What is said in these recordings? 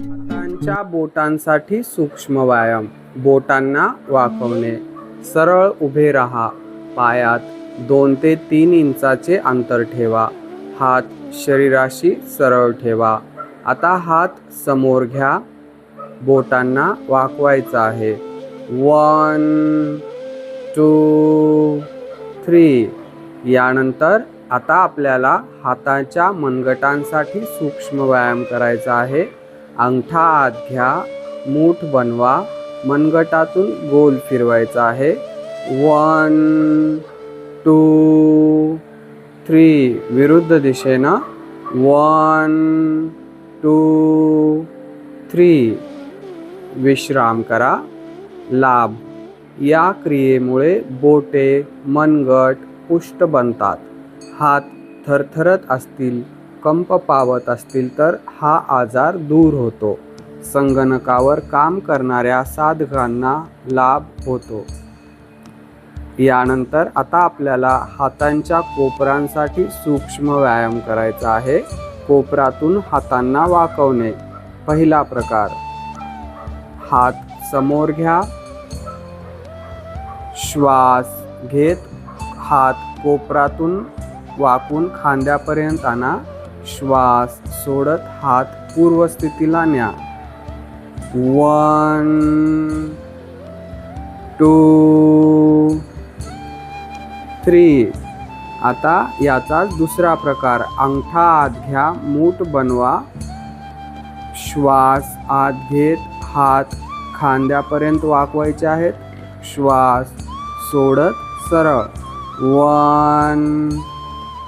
हातांच्या बोटांसाठी सूक्ष्म व्यायाम बोटांना वाकवणे सरळ उभे राहा पायात दोन ते तीन इंचाचे अंतर ठेवा हात शरीराशी सरळ ठेवा. आता हात समोर घ्या बोटांना वाकवायचं आहे. One two three. यानंतर आता आपल्याला हाताच्या मनगटांसाठी सूक्ष्म व्यायाम करायचा आहे. अंगठा आत घ्या मूठ बनवा मनगटातून गोल फिरवायचा आहे. वन टू थ्री विरुद्ध दिशेनं. वन टू थ्री विश्राम करा. लाभ या क्रियेमुळे बोटे मनगट पुष्ट बनतात. हात थरथरत असतील कंप पावत असतील तर हा आजार दूर होतो. संगणकावर काम करणाऱ्या साधकांना लाभ होतो. यानंतर आता आपल्याला हातांच्या कोपरांसाठी सूक्ष्म व्यायाम करायचा आहे. कोपरातून हातांना वाकवणे पहिला प्रकार. हात समोर घ्या. श्वास घेत हात कोपरातून वाकून खांद्यापर्यंत आणा. श्वास सोडत हात पूर्वस्थितीला न्या. One two three. आता याचा दुसरा प्रकार. अंगठा आत घ्या मूठ बनवा. श्वास आत घेत हात खांद्यापर्यंत वाकवायचे आहेत. श्वास सोडत सरळ. One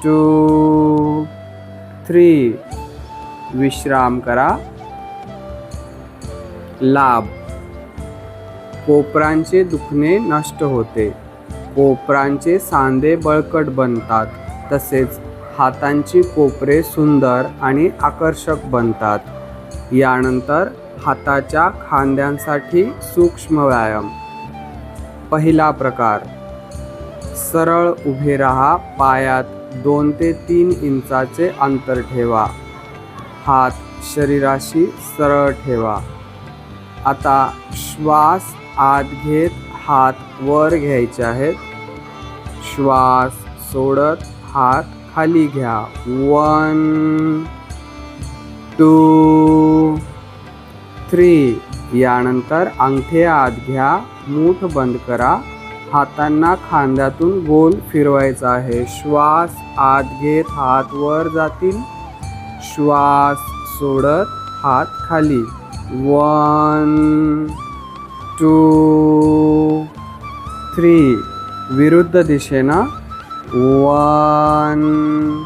two three. विश्राम करा. लाभ. कोपरांचे दुखणे नष्ट होते. कोपरांचे सांधे बळकट बनतात. तसेच हातांची कोपरे सुंदर आणि आकर्षक बनतात. यानंतर हाताच्या खांद्यांसाठी सूक्ष्म व्यायाम. पहिला प्रकार. सरळ उभे राहा पायात दोन ते तीन इंचाचे अंतर ठेवा. हात शरीराशी सरळ ठेवा. आता श्वास आत घेत हात वर घ्यायचे आहेत. श्वास सोडत हात खाली घ्या. One two three. यानंतर अंगठे आत घ्या. मूठ बंद करा. हातांना खांद्यातून गोल फिरवायचा आहे. श्वास आत घेत हात वर जातील. श्वास सोडत हात खाली. One two three. विरुद्ध दिशेनं. One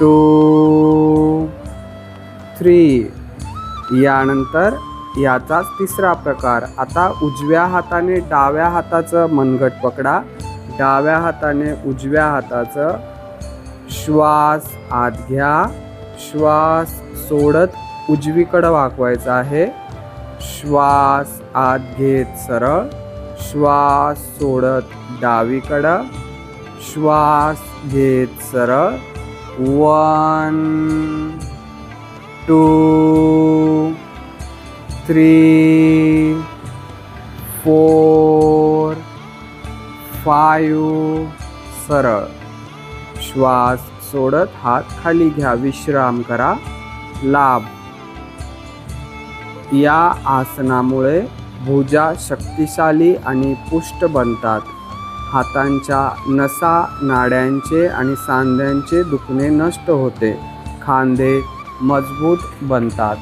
two three. यानंतर याचाच तिसरा प्रकार. आता उजव्या हाताने डाव्या हाताचं मनगट पकडा. डाव्या हाताने उजव्या हाताचं श्वास आत घ्या. श्वास सोडत उजवीकडं वाकवायचा आहे. श्वास आत घेत सरळ. श्वास सोडत डावीकडं. श्वास घेत सरळ. One two three four five सरळ. श्वास सोडत हात खाली घ्या विश्राम करा. लाभ. या आसनामुळे भुजा शक्तिशाली आणि पुष्ट बनतात. हातांच्या नसा नाड्यांचे आणि सांध्यांचे दुखणे नष्ट होते. खांदे मजबूत बनतात.